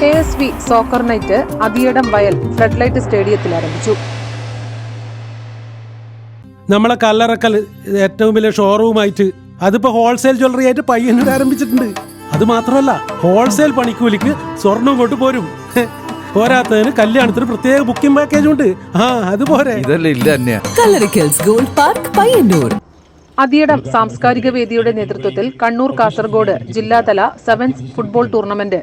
K S V soccer night Athiyadam വയൽ flood light സ്റ്റേഡിയത്തിൽ ആരംഭിച്ചു. നമ്മളെ കല്ലറക്കൽ ഏറ്റവും വലിയ ഷോറൂമായിട്ട് അതിപ്പോ ഹോൾസെയിൽ ജ്വല്ലറി ആയിട്ട് പയ്യന്നൂർ ആരംഭിച്ചിട്ടുണ്ട്. അത് മാത്രമല്ല ഹോൾസെയിൽ പണിക്കൂലിക്ക് സ്വർണം കൊണ്ട് പോരും. പോരാത്തതിന് കല്യാണത്തിന് പ്രത്യേക ബുക്കിംഗ് പാക്കേജ് ഉണ്ട്. ആ കല്ലറിക്കൽസ് ഗോൾഡ് പാർക്ക് പയ്യന്നൂർ. അതിയടം സാംസ്കാരിക വേദിയുടെ നേതൃത്വത്തിൽ കണ്ണൂർ കാസർഗോഡ് ജില്ലാതല sevens football tournament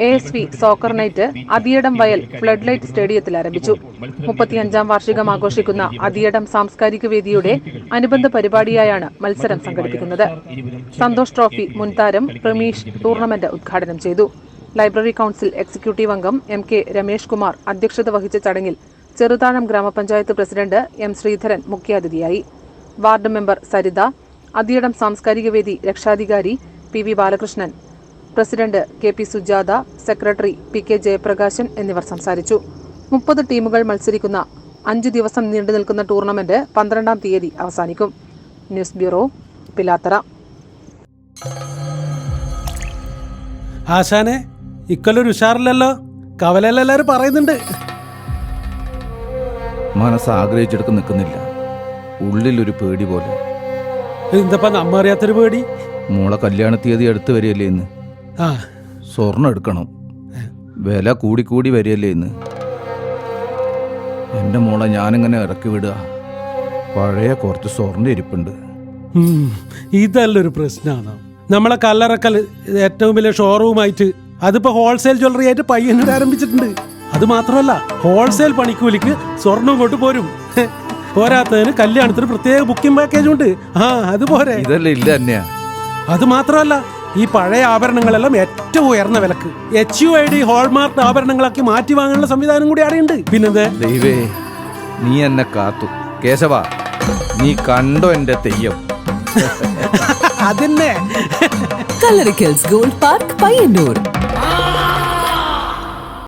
A S V soccer night Athiyadam വയൽ ഫ്ലഡ് ലൈറ്റ് സ്റ്റേഡിയത്തിൽ ആരംഭിച്ചു. മുപ്പത്തിയഞ്ചാം വാർഷികം ആഘോഷിക്കുന്ന അതിയടം സാംസ്കാരിക വേദിയുടെ അനുബന്ധ പരിപാടിയായാണ് മത്സരം സംഘടിപ്പിക്കുന്നത്. സന്തോഷ് ട്രോഫി മുൻതാരം പ്രമീഷ് ടൂർണമെന്റ് ഉദ്ഘാടനം ചെയ്തു. ലൈബ്രറി കൌൺസിൽ എക്സിക്യൂട്ടീവ് അംഗം എം കെ രമേഷ് കുമാർ അധ്യക്ഷത വഹിച്ച ചടങ്ങിൽ ചെറുതാഴം ഗ്രാമപഞ്ചായത്ത് പ്രസിഡന്റ് എം ശ്രീധരൻ മുഖ്യാതിഥിയായി. വാർഡ് മെമ്പർ സരിത അതിയടം സാംസ്കാരിക വേദി രക്ഷാധികാരി P V Balakrishnan president K P Sujatha secretary P K Jayaprakashan എന്നിവർ സംസാരിച്ചു. മുപ്പത് ടീമുകൾ മത്സരിക്കുന്ന അഞ്ചു ദിവസം നീണ്ടു നിൽക്കുന്ന ടൂർണമെന്റ് പന്ത്രണ്ടാം തീയതി അവസാനിക്കും. News bureau Pilathara. ആശാനെ ഇക്കൊല്ലൊരു ഉഷാറില്ലല്ലോ. കവലല്ലാരും പറയുന്നുണ്ട്. മനസ്സ് ആഗ്രഹിച്ചെടുക്ക് നിൽക്കുന്നില്ല. ഉള്ളിലൊരു പേടി പോലെ. എന്താ നമ്മ അറിയാത്തൊരു പേടി? മോളെ കല്യാണ തീയതി അടുത്ത് വരികയല്ലേ ഇന്ന്? ആ. സ്വർണം എടുക്കണം. വില കൂടിക്കൂടി വരികയല്ലേ ഇന്ന്. എന്റെ മോളെ ഞാനിങ്ങനെ ഇറക്കി വിടുക. പഴയ കുറച്ച് സ്വർണ ഇരിപ്പുണ്ട്. ഇതല്ലൊരു പ്രശ്നമാണ് നമ്മളെ കല്ലറക്കൽ ഏറ്റവും വലിയ ഷോറൂമായിട്ട് അതിപ്പോ ഹോൾസെയിൽ ജ്വല്ലറി ആയിട്ട് പയ്യന്നൂർ ആരംഭിച്ചിട്ടുണ്ട്. അത് മാത്രമല്ല ഹോൾസെയിൽ പണിക്കൂലിക്ക് സ്വർണം കൊണ്ട് പോരും. പോരാത്തതിന് കല്യാണത്തിന് പ്രത്യേക ബുക്കിംഗ് പാക്കേജ് ഉണ്ട് ആ അതുപോരെ ഇതല്ലേ ഇല്ല അത് മാത്രമല്ല ഈ പഴയ ആഭരണങ്ങളെല്ലാം ഏറ്റവും ഉയർന്ന വിലക്ക്. H U I D hallmark ആഭരണങ്ങളാക്കി മാറ്റി വാങ്ങാനുള്ള സംവിധാനം കൂടി അവിടെയുണ്ട് പിന്നെന്ത്? ദൈവേ നീ എന്നെ കാത്തു. കേശവ നീ കണ്ടോ എന്റെ തെയ്യം? അതന്നെ. Kallarikkals gold park Payyannur.